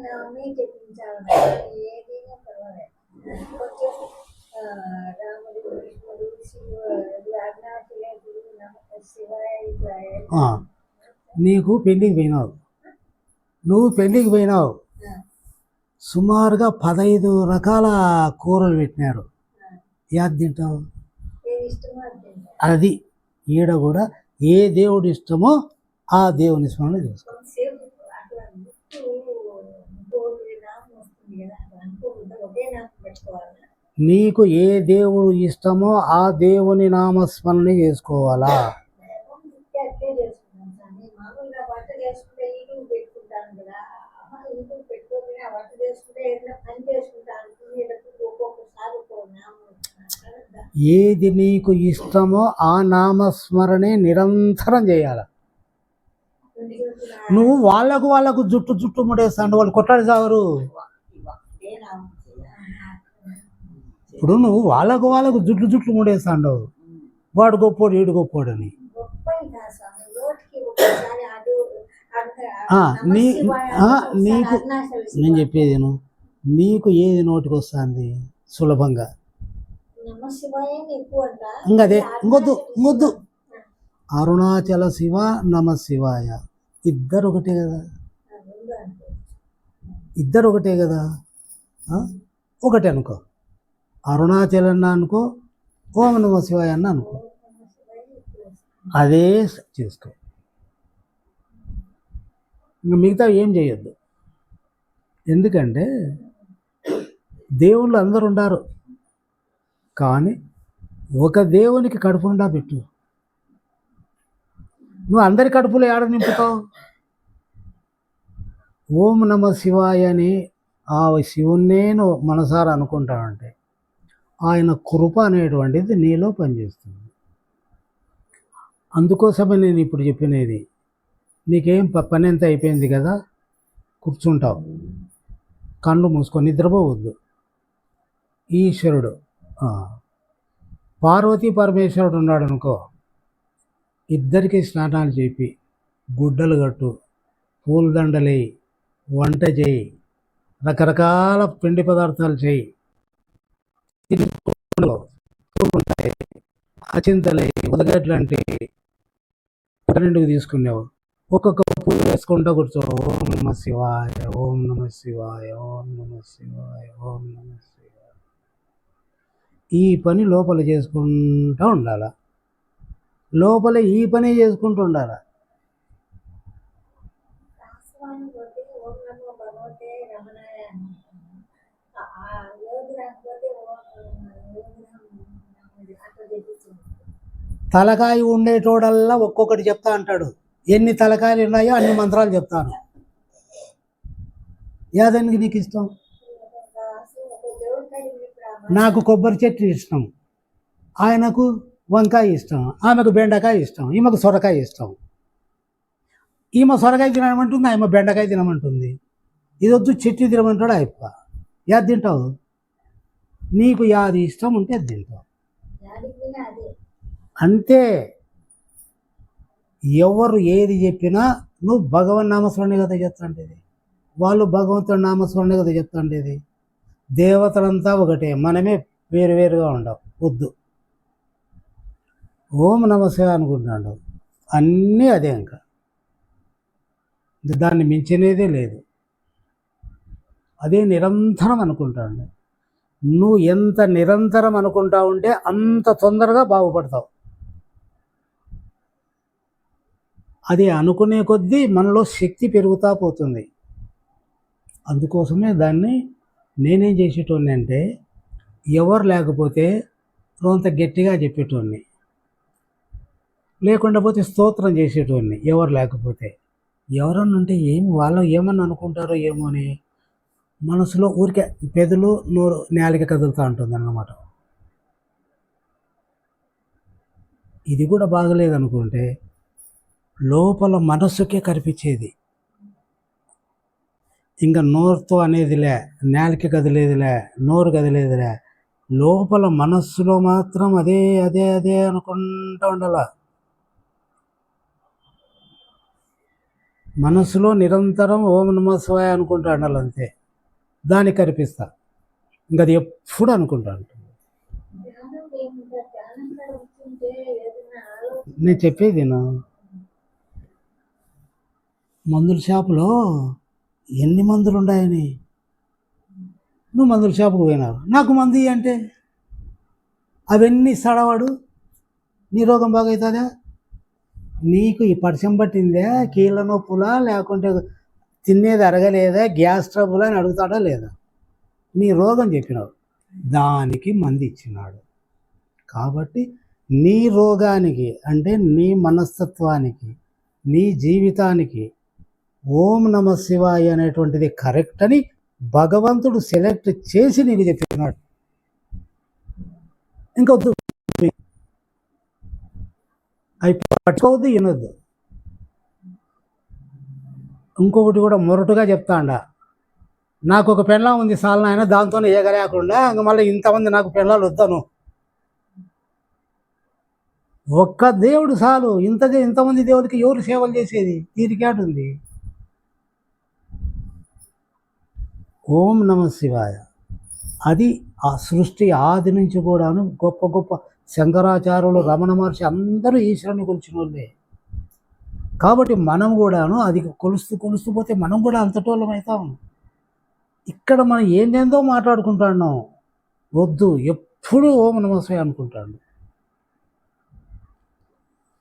కానీ ఏదైనా పర్వాలేదు. కొంచెం రాముడు కృష్ణుడు అరుణాచలేశ్వరుడు నమ శివాయ నీకు పెళ్ళికి పోయినావు. నువ్వు పెళ్ళికి పోయినావు. సుమారుగా పదహైదు రకాల కూరలు పెట్టినారు. యాద్ తింటావు. అది ఈడ కూడా ఏ దేవుడు ఇష్టమో ఆ దేవుని స్మరణ చేసుకో కొంతసేపు అట్లా గుర్తు ఇంకోటి నామం వస్తుంది కదా అట్లా అనుకోకుండా ఒకే నామం పెట్టుకోవాలి నీకు ఏ దేవుడు ఇష్టమో ఆ దేవుని నామస్మరణ చేసుకోవాలా? ఏది నీకు ఇష్టమో ఆ నామస్మరణే నిరంతరం చేయాలి? నువ్వు వాళ్ళకు వాళ్ళకు జుట్టు జుట్టు ముడేస్తాడు వాళ్ళు కొట్టాడు సాగరు ఇదే నామం చేయాలి. ఇప్పుడు నువ్వు వాళ్ళకు వాళ్ళకు జుట్లు జుట్లు ముడేస్తాడు వాడు గొప్పోడు ఈడు గొప్పోడు అని నీ నీకు నేను చెప్పేది నీకు ఏది నోటికి వస్తుంది సులభంగా. ఇంకదే అదే ఇంకొద్దు ఇంకొద్దు అరుణాచల శివ నమ శివాయ. ఇద్దరు ఒకటే కదా. ఇద్దరు ఒకటే కదా. ఒకటే అనుకో అరుణాచల్ అన్న అనుకో ఓం నమ శివాయ అన్న అనుకో అదే చేసుకో ఇంకా మిగతా ఏం చేయొద్దు. ఎందుకంటే దేవుళ్ళు అందరు ఉండారు. కానీ ఒక దేవునికి కడుపు నిండా పెట్టు. నువ్వు అందరి కడుపులో ఏడ నింపుతావు? ఓం నమ శివాయ అని ఆ శివుణ్ణే నువ్వు మనసారా అనుకుంటావంటే ఆయన కృప అనేటువంటిది నీలో పనిచేస్తుంది. అందుకోసమే నేను ఇప్పుడు చెప్పినది నీకేం పని ఎంత అయిపోయింది కదా కూర్చుంటావు. కళ్ళు మూసుకొని నిద్రపోవద్దు. ఈశ్వరుడు పార్వతీ పరమేశ్వరుడు ఉన్నాడు అనుకో ఇద్దరికి స్నానాలు చెప్పి గుడ్డలు కట్టు పూలదండలు వంట చేయి రకరకాల పిండి పదార్థాలు చేయి ఇది పూలు ఉంటాయి అచింతలే ఉదగట్లాంటి పన్నెండుకు తీసుకునేవు ఒక్కొక్క పూలు వేసుకుంటూ కూర్చో ఓం నమ శివాయ ఓం నమ శివాయ ఓం నమ శివాయ ఓం నమ శివాయ. ఈ పని లోపల చేసుకుంటూ ఉండాల? లోపల ఈ పని చేసుకుంటూ ఉండాల? తలకాయ ఉండేటోడల్లా ఒక్కొక్కటి చెప్తా అంటాడు. ఎన్ని తలకాయలు ఉన్నాయో అన్ని మంత్రాలు చెప్తాను. యాదానికి నీకు ఇష్టం? నాకు కొబ్బరి చెట్టు ఇష్టం. ఆయనకు వంకాయ ఇష్టం. ఆమెకు బెండకాయ ఇష్టం. ఈమెకు సొరకాయ ఇష్టం. ఈమె సొరకాయ తినమంటుంది ఆమె బెండకాయ తినమంటుంది. ఇది వద్దు చెట్టు తినమంటాడు అయ్యప్ప. యాది తింటావు? నీకు యాది ఇష్టం ఉంటే అది తింటావు. అంతే. ఎవరు ఏది చెప్పినా నువ్వు భగవన్ నామస్మరణే కదా చెప్తాండేది. వాళ్ళు భగవంతుడి నామస్మరణే కదా చెప్తాండేది. దేవతలంతా ఒకటే. మనమే వేరు వేరుగా ఉండవు వద్దు. ఓం నమస్కారం అనుకుంటున్నాడు. అన్నీ అదే ఇంకా. దాన్ని మించినదే లేదు. అదే నిరంతరం అనుకుంటాడు. నువ్వు ఎంత నిరంతరం అనుకుంటా ఉంటే అంత తొందరగా బాగుపడతావు. అది అనుకునే కొద్దీ మనలో శక్తి పెరుగుతా పోతుంది. అందుకోసమే దాన్ని నేనేం చేసేటోడిని అంటే ఎవరు లేకపోతే కొంత గట్టిగా చెప్పేటోడిని లేకుండా పోతే స్తోత్రం చేసేటోడిని ఎవరు లేకపోతే. ఎవరన్నా ఉంటే ఏం వాళ్ళు ఏమని అనుకుంటారో ఏమో అని మనసులో ఊరికే పెదలు నోరు నేలకి కదులుతూ ఉంటుంది అన్నమాట ఇది కూడా బాగలేదనుకుంటే లోపల మనస్సుకే కనిపించేది. ఇంకా నోరుతో అనేదిలే నేలకి కదిలేదిలే నోరు కదిలేదిలే. లోపల మనస్సులో మాత్రం అదే అదే అదే అనుకుంటా ఉండాల. మనసులో నిరంతరం ఓం నమ శివాయ అనుకుంటా ఉండాలి అంతే. దాన్ని కనిపిస్తా. ఇంకా అది ఎప్పుడు అనుకుంటా ఉంటుంది. నేను చెప్పేది నేను మందుల షాపులో ఎన్ని మందులు ఉన్నాయని నువ్వు మందుల షాపుకు పోయినావు? నాకు మంది అంటే? అవన్నీ సడవాడు? నీ రోగం బాగవుతుందా నీకు ఈ పరిచయం పట్టిందా కీళ్ళ నొప్పులా లేకుంటే తినేది అరగలేదా? గ్యాస్ ట్రబుల్ అని అడుగుతాడా లేదా? నీ రోగం చెప్పినావు. దానికి మంది ఇచ్చినాడు. కాబట్టి నీ రోగానికి అంటే నీ మనస్తత్వానికి నీ జీవితానికి ఓం నమ శివాయ అనేటువంటిది కరెక్ట్ అని భగవంతుడు సెలెక్ట్ చేసి నీకు చెప్పినాడు. ఇంకొద్దు అవి పట్టుకోవద్దు వినొద్దు. ఇంకొకటి కూడా మొరటుగా చెప్తాండ. నాకు ఒక పెళ్ళం ఉంది సాల్ నాయన దాంతోనే ఏగలేకుండా ఇంక మళ్ళీ ఇంతమంది నాకు పెళ్ళాలు వద్దాను. ఒక్క దేవుడు చాలు ఇంత ఇంతమంది దేవుడికి ఎవరు సేవలు చేసేది? తీరికేట ఉంది ఓం నమ శివాయ. అది ఆ సృష్టి ఆది నుంచి కూడాను గొప్ప గొప్ప శంకరాచార్యులు రమణ మహర్షి అందరూ ఈశ్వరుని కొలిచిన వాళ్ళే కాబట్టి మనం కూడాను అది కొలుస్తూ కొలుస్తూ పోతే మనం కూడా అంతటోళ్ళం అవుతాం. ఇక్కడ మనం ఏందేందో మాట్లాడుకుంటున్నాం. వద్దు ఎప్పుడు ఓం నమ శివాయ అనుకుంటాడు.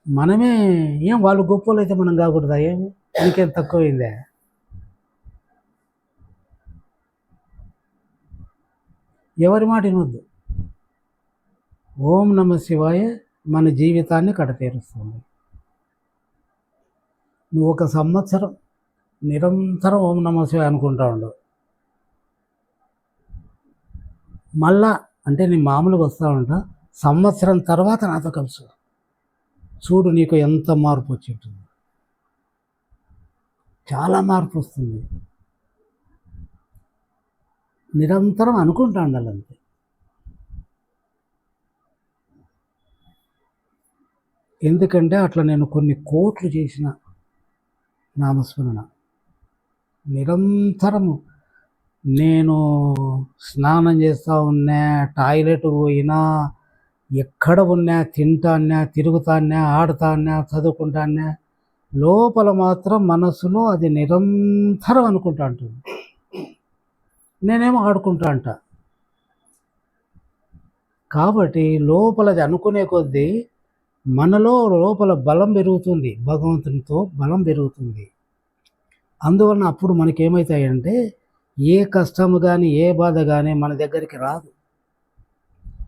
మనమే ఏం వాళ్ళు గొప్పలు అయితే మనం కాకూడదా? ఏమి? ఇంకేం తక్కువైందే? ఎవరి మాట వినొద్దు. ఓం నమ శివాయ మన జీవితాన్ని కడతీరుస్తుంది. నువ్వు ఒక సంవత్సరం నిరంతరం ఓం నమ శివాయ అనుకుంటా ఉండవు మళ్ళా అంటే నేను మామూలుగా వస్తా ఉంటా సంవత్సరం తర్వాత నాతో కలుసు. చూడు నీకు ఎంత మార్పు వచ్చి ఉంటుంది చాలా మార్పు వస్తుంది. నిరంతరం అనుకుంటా ఉండాలి అంతే ఎందుకంటే అట్లా నేను కొన్ని కోట్లు చేసిన నామస్మరణ. నిరంతరము నేను స్నానం చేస్తూ ఉన్నా టాయిలెట్ పోయినా ఎక్కడ ఉన్నా తింటాన్నా తిరుగుతాన్నా ఆడతాన్నా చదువుకుంటాన్నా లోపల మాత్రం మనసులో అది నిరంతరం అనుకుంటా ఉంటుంది. నేనేమో ఆడుకుంటా అంట. కాబట్టి లోపలది అనుకునే కొద్దీ మనలో లోపల బలం పెరుగుతుంది భగవంతునితో బలం పెరుగుతుంది. అందువలన అప్పుడు మనకేమవుతాయంటే ఏ కష్టము కానీ ఏ బాధ కానీ మన దగ్గరికి రాదు.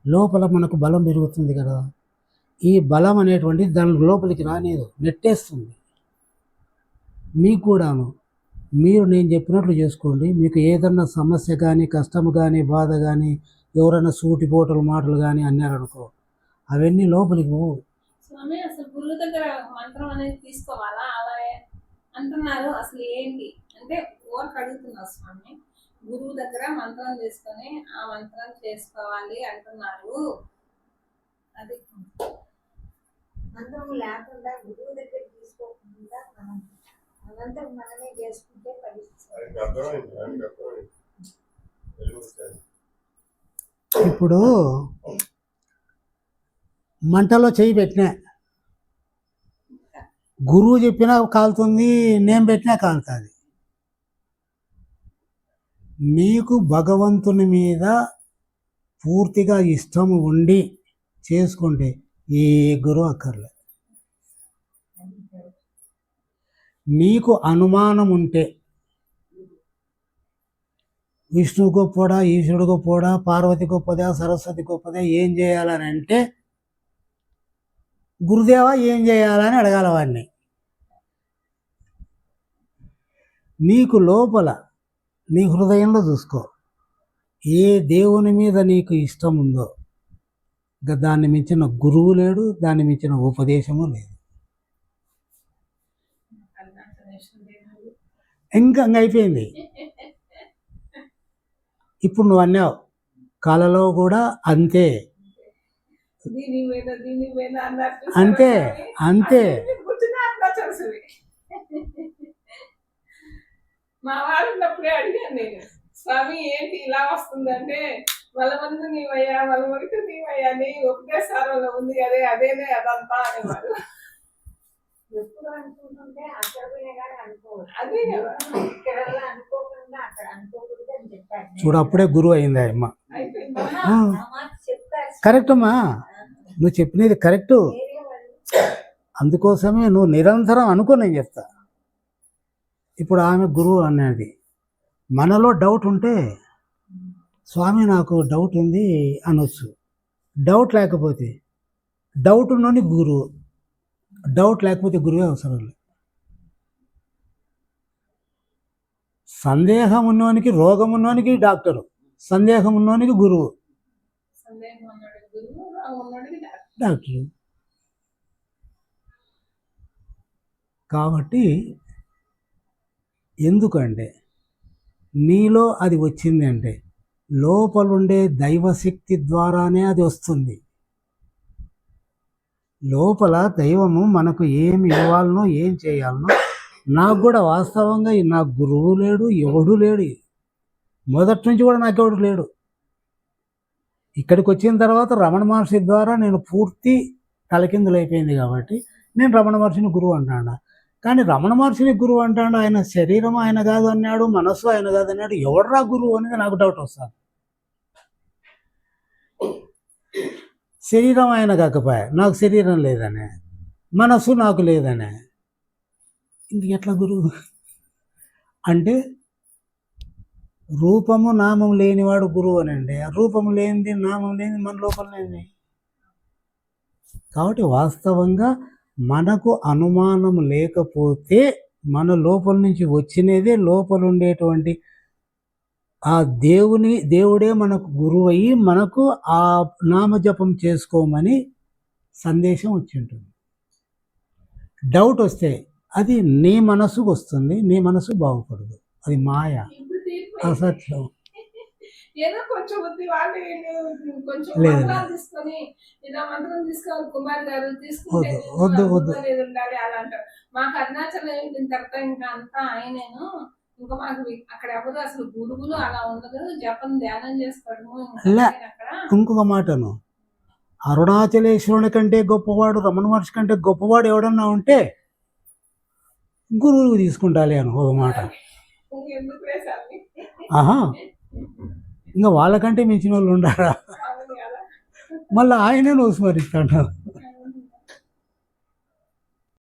లోపల మనకు బలం పెరుగుతుంది కదా. ఈ బలం అనేటువంటిది దాని లోపలికి రానేదు నెట్టేస్తుంది. మీకు కూడాను మీరు నేను చెప్పినట్లు చేసుకోండి. మీకు ఏదన్నా సమస్య కానీ కష్టము కానీ బాధ కానీ ఎవరైనా సూటిపోటలు మాటలు కానీ అన్నారనుకో అవన్నీ లోపలికి పోవు. స్వామి అసలు గురువు దగ్గర మంత్రం అనేది తీసుకోవాలా? అలా అంటున్నారు. అసలు ఏంటి? అంటే ఓర్క్ అడుగుతున్నారు స్వామి. గురువు దగ్గర మంత్రం తీసుకొని ఆ మంత్రం చేసుకోవాలి అంటున్నారు. అది మంత్రం లేకుండా గురువు దగ్గర తీసుకోకుండా మనమే చేసుకుంటే. ఇప్పుడు మంటలో చేయి పెట్టినా. గురువు చెప్పినా కాలుతుంది నేను పెట్టినా కాలుతుంది మీకు భగవంతుని మీద పూర్తిగా ఇష్టం ఉండి చేసుకుంటే ఏ గురువు అక్కర్లే మీకు అనుమానం ఉంటే విష్ణు గొప్పడా ఈశ్వరుడు గొప్పడా పార్వతి గొప్పదా సరస్వతి గొప్పదా ఏం చేయాలని అంటే గురుదేవా ఏం చేయాలని అడగాల వాడిని నీకు లోపల నీ హృదయంలో చూసుకో. ఏ దేవుని మీద నీకు ఇష్టం ఉందో ఇంకా దాన్ని మించిన గురువు లేడు దాన్ని మించిన ఉపదేశము లేదు. ఇంకా అయిపోయింది. ఇప్పుడు నువ్వు అన్నావు కళలో కూడా అంతే. మీద అంతే, అంతే. మా వారు ఉన్నప్పుడే అడిగాను నేను స్వామి ఏంటి ఇలా వస్తుందంటే ముందు నీవయ్యా వాళ్ళ బలవంతు నీవయ్యా నీ ఒకటే సారంలో ఉంది అదే అదేనే అదంతా అనేవాడు ఎప్పుడు అనుకుంటుంటే అక్కడ పోయినా కానీ అనుకోవచ్చు అదే కదా. ఇక్కడ అనుకోకుండా అక్కడ అనుకోకూడదు అని చెప్పారు. చూడు అప్పుడే గురువు అయింది అమ్మ. కరెక్ట్ అమ్మా. నువ్వు చెప్పినది కరెక్ట్. అందుకోసమే నువ్వు నిరంతరం అనుకో నేను చెప్తా. ఇప్పుడు ఆమె గురువు అన్నది. మనలో డౌట్ ఉంటే స్వామి నాకు డౌట్ ఉంది అనొచ్చు. డౌట్ లేకపోతే డౌట్ ఉన్నోని గురువు. డౌట్ లేకపోతే గురువే అవసరం లేదు. సందేహం ఉన్నోనికి రోగం ఉన్నోనికి డాక్టరు. సందేహం ఉన్నోనికి గురువు. డాక్టరు. కాబట్టి ఎందుకంటే నీలో అది వచ్చింది అంటే లోపలుండే దైవశక్తి ద్వారానే అది వస్తుంది. లోపల దైవము మనకు ఏమి ఇవ్వాలనో ఏం చేయాలనో నాకు కూడా వాస్తవంగా నాకు నా గురువు లేడు ఎవడు లేడు. మొదటి నుంచి కూడా నాకెవడు లేడు. ఇక్కడికి వచ్చిన తర్వాత రమణ మహర్షి ద్వారా నేను పూర్తి తలకిందులైపోయింది కాబట్టి నేను రమణ మహర్షిని గురువు అంటాను కానీ రమణ మహర్షిని గురువు అంటాడు ఆయన శరీరం ఆయన కాదు అన్నాడు మనస్సు ఆయన కాదు అన్నాడు ఎవడరా గురువు అనేది నాకు డౌట్ వస్తుంది. శరీరం ఆయన కాకపోయా? నాకు శరీరం లేదనే. మనస్సు నాకు లేదనే. ఇది ఎట్లా గురువు అంటే రూపము నామం లేనివాడు గురువు అనండి. రూపము లేనిది నామం లేనిది మన లోపల లేని కాబట్టి వాస్తవంగా మనకు అనుమానం లేకపోతే మన లోపల నుంచి వచ్చినదే లోపల ఉండేటువంటి ఆ దేవుని దేవుడే మనకు గురువు అయ్యి మనకు ఆ నామజపం చేసుకోమని సందేశం వచ్చి ఉంటుంది డౌట్ వస్తే అది నీ మనసుకు వస్తుంది నీ మనసు బాగుపడదు. అది మాయ. అసత్యం. ఏదో కొంచెం బుద్ధి వాళ్ళు వీళ్ళు కొంచెం లేదు. మంత్రాలు తీసుకొని ఇలా మంత్రం తీసుకోవాలి కుమార్ గారు తీసుకుంటే వద్దు, వద్దు, వద్దు. అనేది ఉండాలి అలా అంటారు. మాకు అరుణాచలం తర్వాత ఇంకా అంతా ఆయనేను ఇంకా మాకు వి- అక్కడ ఎవరు అసలు గురువులు అలా ఉండదు. జపం ధ్యానం చేసుకోవడము ఇంకా లే. లేదు అక్కడ? ఇంకొక మాటను. అరుణాచలేశ్వరుని కంటే గొప్పవాడు రమణ మహర్షి కంటే గొప్పవాడు ఎవడన్నా ఉంటే గురువు తీసుకుంటాలి అని ఒక మాట. ఆహా. ఇంకా వాళ్ళకంటే మించిన వాళ్ళు ఉండారా మళ్ళీ ఆయనే నువ్వు స్మరిస్తాడు.